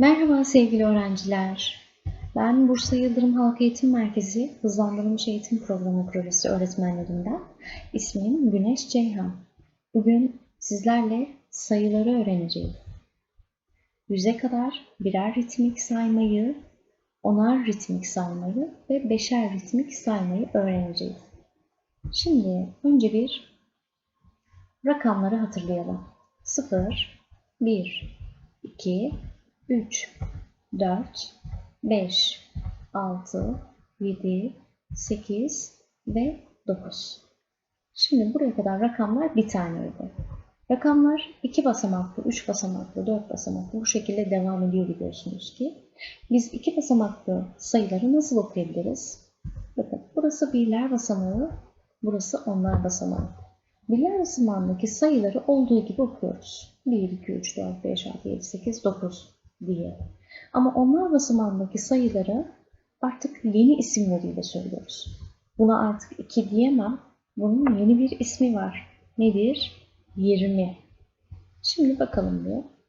Merhaba sevgili öğrenciler. Ben Bursa Yıldırım Halk Eğitim Merkezi Hızlandırılmış Eğitim Programı Projesi öğretmenlerinden ismim Güneş Ceyhan. Bugün sizlerle sayıları öğreneceğiz. Yüze kadar birer ritmik saymayı, onar ritmik saymayı ve beşer ritmik saymayı öğreneceğiz. Şimdi önce bir rakamları hatırlayalım. 0, 1, 2, 3, 4, 5, 6, 7, 8 ve 9. Şimdi buraya kadar rakamlar bir taneydi. Rakamlar iki basamaklı, üç basamaklı, dört basamaklı bu şekilde devam ediyor biliyorsunuz ki. Biz iki basamaklı sayıları nasıl okuyabiliriz? Bakın burası birler basamağı, burası onlar basamağı. Birler basamağındaki sayıları olduğu gibi okuyoruz. 1, 2, 3, 4, 5, 6, 7, 8, 9 diye. Ama onlar basamağındaki sayıları artık yeni isimleriyle söylüyoruz. Buna artık 2 diyemem. Bunun yeni bir ismi var. Nedir? 20. Şimdi bakalım bir.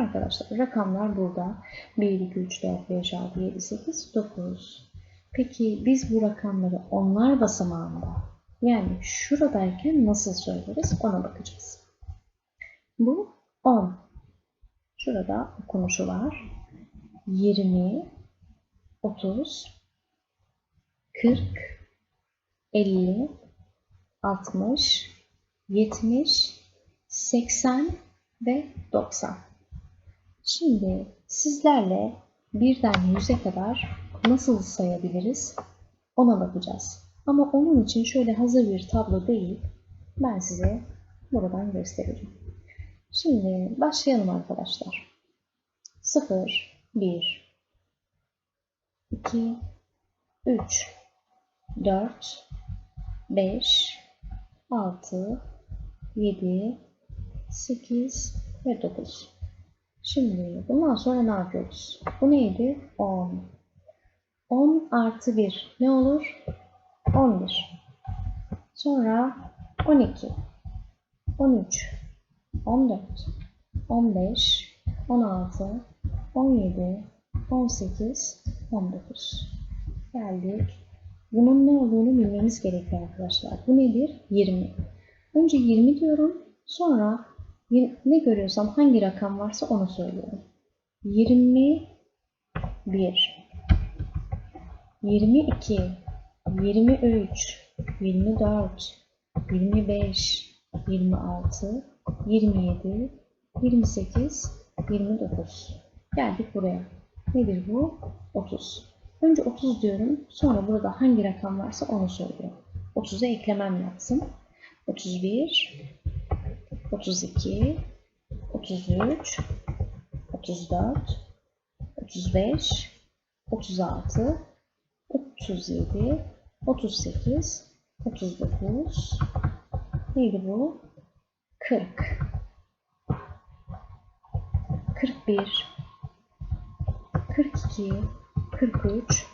Arkadaşlar rakamlar burada. 1, 2, 3, 4, 5, 6, 7, 8, 9. Peki biz bu rakamları onlar basamağında yani şuradayken nasıl söyleriz ona bakacağız. Bu 10. Şurada okunuşu var. 20, 30, 40, 50, 60, 70, 80 ve 90. Şimdi sizlerle birden yüze kadar nasıl sayabiliriz ona bakacağız. Ama onun için şöyle hazır bir tablo değil, ben size buradan göstereceğim. Şimdi başlayalım arkadaşlar. 0, 1, 2, 3, 4, 5, 6, 7, 8 ve 9. Şimdi bundan sonra ne yapıyoruz? Bu neydi? 10. 10 artı 1 ne olur? 11. Sonra 12, 13, 14, 15, 16, 17, 18, 19. Geldik. Bunun ne olduğunu bilmemiz gerekiyor arkadaşlar. Bu nedir? 20. Önce 20 diyorum. Sonra ne görüyorsam hangi rakam varsa onu söylüyorum. 21, 22, 23, 24, 25, 26, 27, 28, 29. Geldik buraya. Nedir bu? 30. Önce 30 diyorum. Sonra burada hangi rakam varsa onu söylüyorum. 30'a eklemem lazım. 31, 32, 33, 34, 35, 36, 37, 38, 39, neydi bu? 40, 41, 42, 43,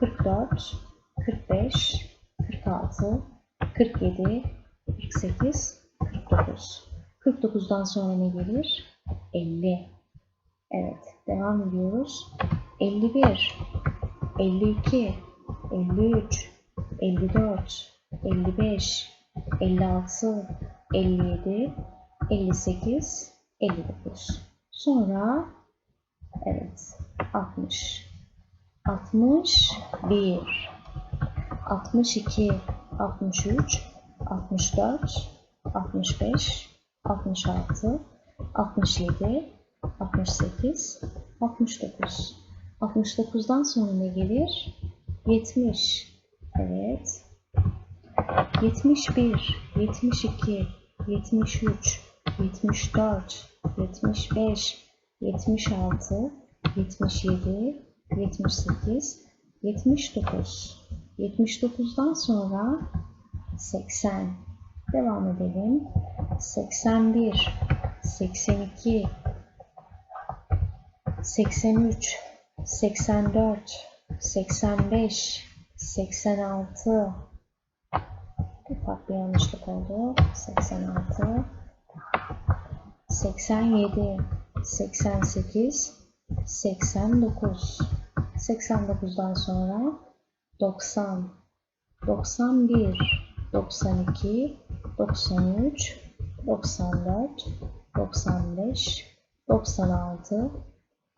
44, 45, 46, 47, 48, 49. 49'dan sonra ne gelir? 50. Evet, devam ediyoruz. 51, 52, 53, 54, 55, 56, 57, 58, 59. Sonra evet 60, 61, 62, 63, 64, 65, 66, 67, 68, 69. 69'dan sonra ne gelir? 70. Evet. 71, 72, 73, 74, 75, 76, 77, 78, 79. 79'dan sonra 80. Devam edelim. 81, 82, 83, 84, 85, 86, ufak bir yanlışlık oldu. 86, 87, 88, 89 89'dan sonra 90 91 92 93 94 95 96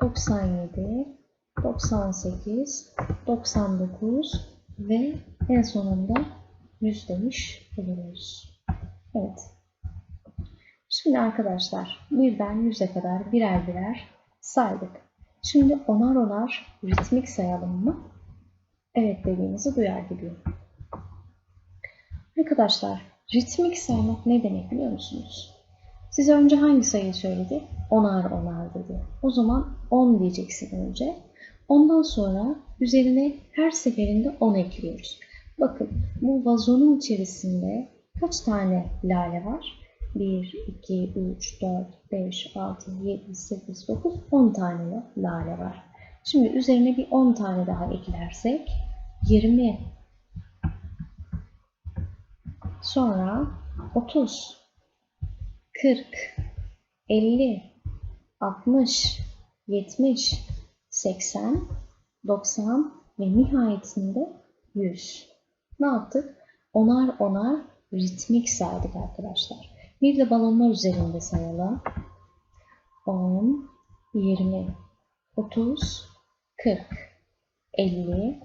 97 98 99 ve en sonunda 100 demiş oluyoruz. Evet. Şimdi arkadaşlar birden 100'e kadar birer birer saydık. Şimdi onar onar ritmik sayalım mı? Evet dediğinizi duyar gibiyim. Arkadaşlar ritmik saymak ne demek biliyor musunuz? Size önce hangi sayıyı söyledi? Onar onar dedi. O zaman 10 diyeceksin önce. Ondan sonra üzerine her seferinde 10 ekliyoruz. Bakın bu vazonun içerisinde kaç tane lale var? 1, 2, 3, 4, 5, 6, 7, 8, 9, 10 tane lale var. Şimdi üzerine bir 10 tane daha eklersek 20. Sonra 30, 40, 50, 60, 70, 80, 90 ve nihayetinde 100. Ne yaptık? Onar onar ritmik saydık arkadaşlar. Bir de balonlar üzerinde sayalım. 10, 20, 30, 40, 50,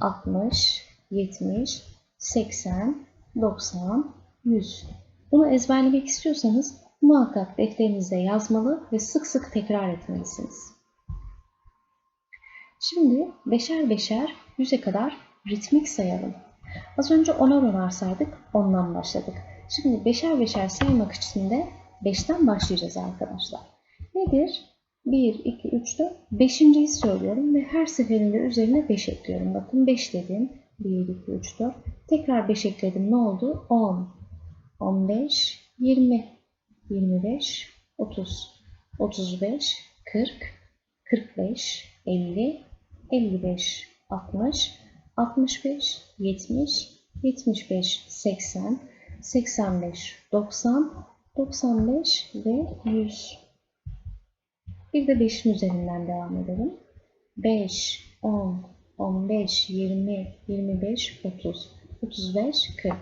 60, 70, 80, 90, 100. Bunu ezberlemek istiyorsanız muhakkak defterinizde yazmalı ve sık sık tekrar etmelisiniz. Şimdi beşer beşer yüze kadar ritmik sayalım. Az önce onar onar saydık, ondan başladık. Şimdi beşer beşer saymak için de 5'ten başlayacağız arkadaşlar. Nedir? 1, 2, 3, 4, 5.yi söylüyorum ve her seferinde üzerine 5 ekliyorum. Bakın 5 dedim. 1, 2, 3, 4. Tekrar 5 ekledim. Ne oldu? 10, 15, 20, 25, 30, 35, 40, 45, 50, 55, 60, 65, 70, 75, 80, 85, 90, 95 ve 100. Bir de 5'in üzerinden devam edelim. 5, 10, 15, 20, 25, 30, 35, 40,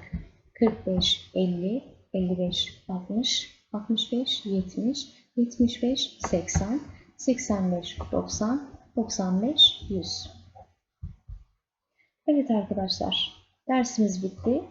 45, 50, 55, 60, 65, 70, 75, 80, 85, 90, 95, 100. Evet arkadaşlar, dersimiz bitti.